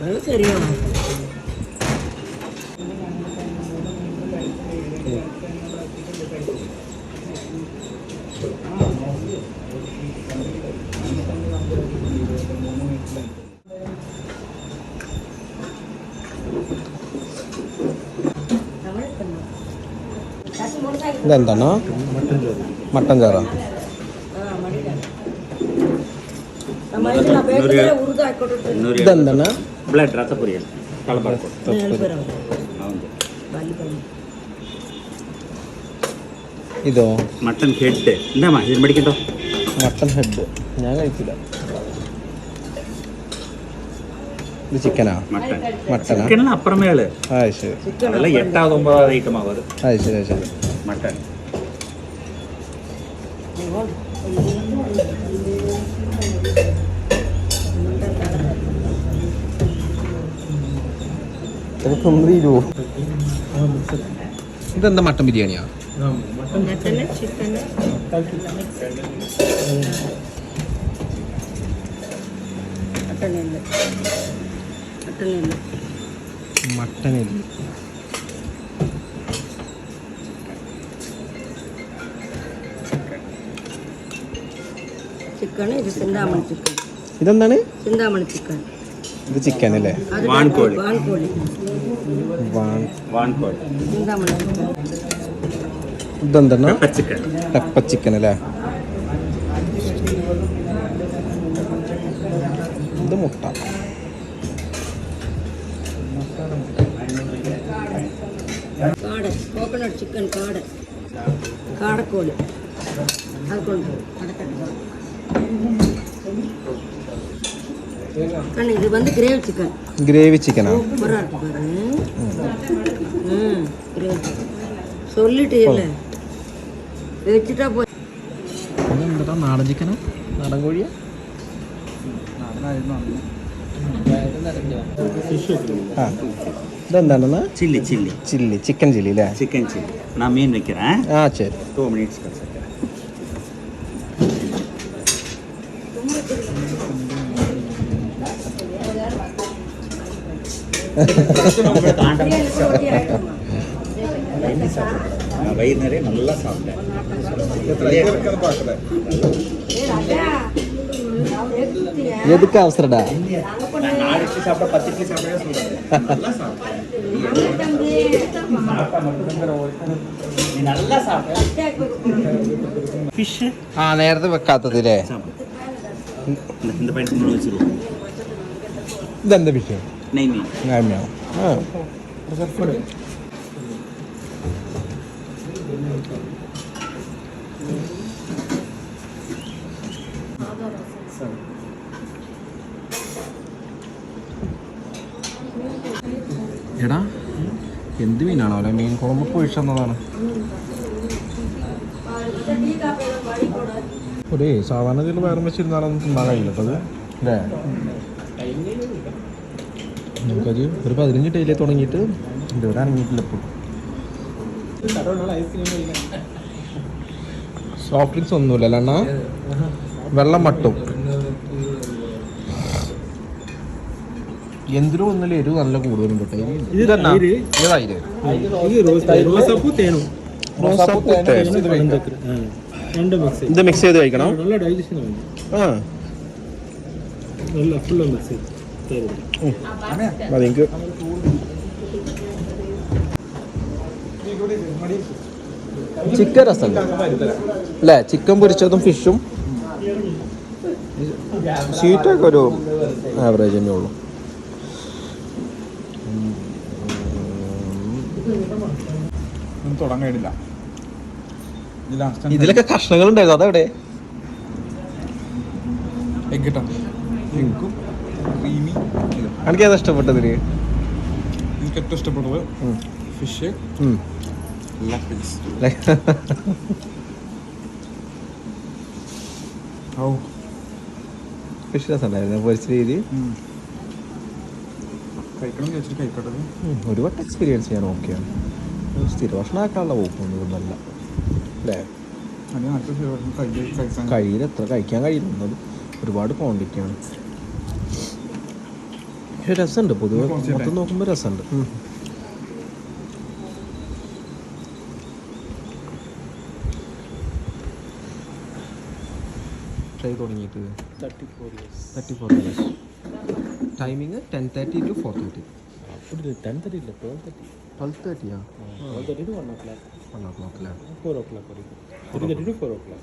അത് ശരിയാണ് ഇതെന്താണ് ఇది ఎంతనా మటన్ చారా ఇదంతనా బ్లడ్ రసపురి ഇതോ മട്ടൺ ഹെഡ് എന്താ ഇത് മേടിക്കണ്ടോ മട്ടൺ ഹെഡ് ഞാൻ കഴിക്കില്ല ഇത് ചിക്കനാ മട്ടൺ മട്ടൺ അപ്പുറമേ അത് ശരി എട്ടാമത് ഒമ്പതാമത് ഐറ്റമാ അത് ശരി ശരി മട്ടൺ ഇതെന്താ മട്ടൻ ബിരിയാണിയാ? മട്ടനെല്ല്. മട്ടനെല്ല്. ചിക്കൻ ഇത് ചിന്താമണി ചിക്കൻ. ഇതെന്താണ്? ചിന്താമണി ചിക്കൻ. ഇത് ചിക്കൻ അല്ലേ? വാൺകോഴി. വാൺകോഴി. വാൺകോഴി. ചിന്താമണി ചിക്കൻ. ഇതെന്താണ് ചിക്കൻ പെപ്പ ചിക്കൻ അല്ലേ? ഇത് മുട്ട. കാട കോക്കനട്ട് ചിക്കൻ കാട കാടക്കോഴി അത് കൊണ്ടുപോകും. இது வந்து கிரேவி சிக்கன் கிரேவி சிக்கனா சூப்பராக இருக்கு பாரு ம் கிரேவி சொல்லிட்டு இல்லை വെച്ചിട്ടാ പോയി അതെന്താ നാടൻ ചിക്കനോ നാടൻ കോഴിയാ ഇതെന്താണ് chilli chilli chilli chicken chilli അല്ലേ ചിക്കൻ ചില്ലി ഞാൻ മീൻ വെക്കാൻ ആ ശരി ടു മിനിറ്റ്സ് வயிறு நிறைய நல்லா சாப்பிட்டேன் எதுக்கு அவசரடா நான் நாலு இட்லி சாப்பிட பத்து இட்லி சாப்பிடவே சொல்றேன் நல்லா சாப்பிட்டேன் நீ நல்லா சாப்பிட்ட ஃபிஷ் ആ നേരത്തെ വെക്കാത്തത് അല്ലേ சாப்பிடு இந்த இந்த பையனுக்கு முன்னாடி வச்சிருவோம் ഇതെന്താ വിഷയം நெய் மீன் ആമ്യാ ആ എടാ എന്ത് മീനാണോ അല്ലെ മീൻ കുളമ്പ് പൊഴിച്ചെന്നതാണ് ഒരേ സാധാരണ ഇതിൽ വേറെ വെച്ചിരുന്നാലൊന്നും തിന്നാൻ കഴിയില്ല അത്. അല്ലേ? നമുക്കത് ഒരു പതിനഞ്ച് ഡേയിലേ തുടങ്ങിയിട്ട് ഇവിടെ ഇറങ്ങിയിട്ടില്ല ഇപ്പോൾ സോഫ്റ്റ് ഡ്രിങ്ക്സ് ഒന്നുമില്ല അല്ലണ്ണ വെള്ളം മട്ടും. എന്തിനും ഒന്നില്ല എരിവ് നല്ല കൂടുതലും കേട്ടോ? ഇത് ഇത് മിക്സ് ചെയ്ത് കഴിക്കണം. നല്ല ഡൈജഷൻ ആ. ചിക്കൻ രസം. അല്ലേ? ചിക്കൻ പൊരിച്ചതും ഫിഷും. ഷീറ്റൊക്കെ ഒരു ആവറേജ് തന്നെ ഉള്ളു. തുടങ്ങിയിട്ടില്ല ഇതിലൊക്കെ കഷ്ണങ്ങൾ ഉണ്ടായിരുന്നു അതെവിടെ? എഗ് കിട്ടാം എഗ്ഗും ക്രീമി ഇതും എനിക്ക് ഏതാ ഇഷ്ടപ്പെട്ടതിന് എനിക്ക് ഏറ്റവും ഇഷ്ടപ്പെട്ടത് ഫിഷ് ഓ ഫിഷ് രസമുണ്ടായിരുന്നു. പൊരിച്ച രീതി. ഒരു വട്ടം എക്സ്പീരിയൻസ് ചെയ്യാൻ ഓക്കെയാണ് സ്ഥിരഭക്ഷണം ആക്കാനുള്ള വകുപ്പൊന്നും അല്ലേ? എത്ര കഴിക്കാൻ കഴിയുന്നത് ഒരുപാട് ക്വാണ്ടിറ്റി ആണ്. രസമുണ്ട് പൊതുവെ. മൊത്തം നോക്കുമ്പോൾ രസമുണ്ട്. Try timing ten thirty to four thirty ten thirty ഇല്ല twelve thirty twelve തേർട്ടിയാ twelve thirty to one o'clock one o'clock left. kurikulum. o'clock.